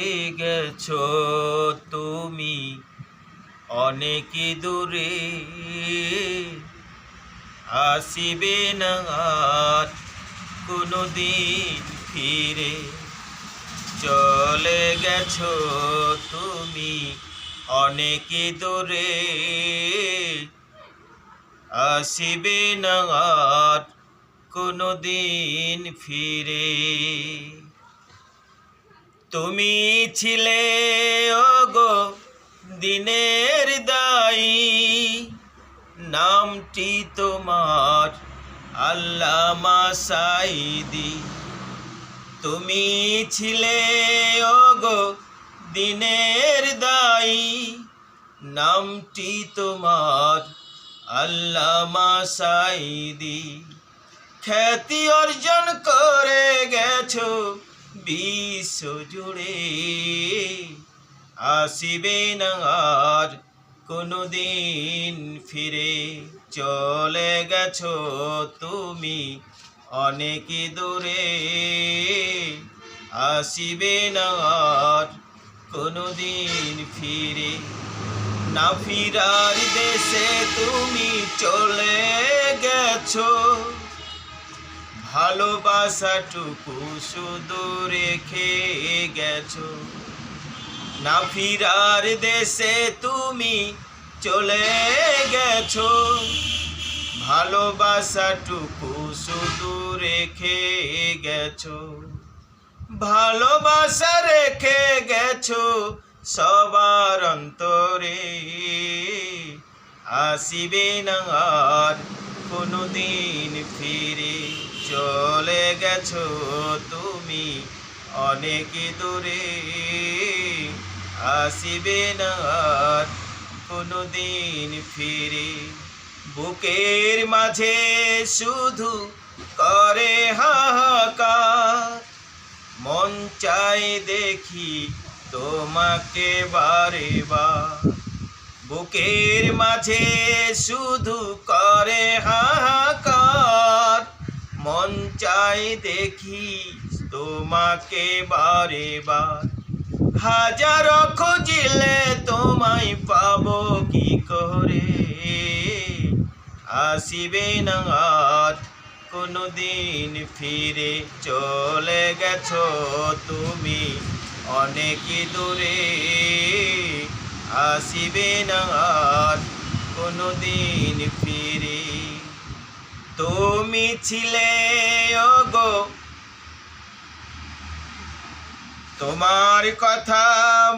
চলে গেছো তুমি অনেক দূরে। আসিবে না আর কোনো দিন ফিরে। চলে গেছো তুমি অনেক দূরে। আসিবে না আর কোনো দিন ফিরে। তুমি ছিলে, ওগো, দিনের দায়ী। নামটি তোমার আল্লামা সাইদি তুমি ছিলে, ওগো, দিনের দায়ী। নামটি তোমার আল্লামা সাইদি খ্যাতি অর্জন করে গেছো বিশ্ব জুড়ে আসিবে না আর কোনো দিন ফিরে। চলে গেছ তুমি অনেক দূরে, আসিবে না আর কোনো দিন ফিরে। না ফিরার দেশে তুমি চলে গেছো। ভালোবাসাটুকু শুধু রেখে গেছো। না ফিরার দেশে তুমি চলে গেছো। ভালোবাসাটুকু শুধু রেখে গেছো। ভালোবাসা রেখে গেছো সবার অন্তরে। আসিবে না আর কোনো দিন ফিরে। চলে গেছো তুমি অনেক দূরে। আসিবে না আর কোনো দিন ফিরে। বুকের মাঝে শুধু করে হাহাকার। মন চাই দেখি তোমাকে বারে বার। বুকের মাঝে শুধু করে হাহাকার। মন চাই দেখি তোমাকে বারে বার। হাজার খুঁজিলে তোমায় পাব কি করে? আসিবে না আর কোনো দিন ফিরে চলে গেছ তুমি অনেক দূরে। আসিবে না আর কোনো দিন ফিরে তুমি ছিলে গো তোমার কথা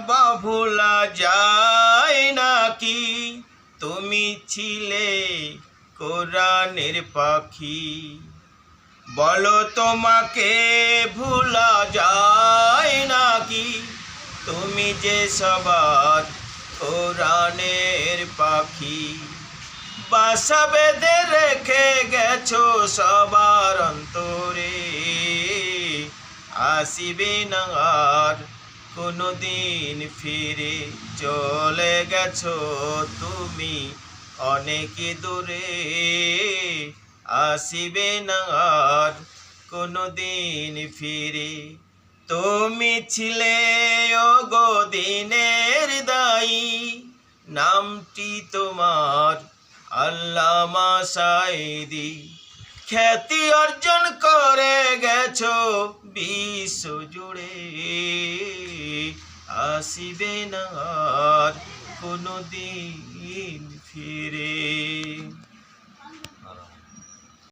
বা ভোলা যায় নাকি? তুমি ছিলে কোরআনের পাখি। বলো তোমাকে ভোলা যায় নাকি? তুমি যে সবার কোরআনের পাখি। বাসা রেখে গেছো সবার অন্তরে। আসিবে না আর কোনো দিন ফিরে। চলে গেছো তুমি অনেক দূরে। আসিবে না আর কোনো দিন ফিরে। তুমি ছিলে ওগো দিনের দায়ী। নামটি তোমার আল্লামা সাইদি খ্যাতি অর্জন করে গেছ বিশ্ব জুড়ে। আসিবে না আর কোনো দিন ফিরে।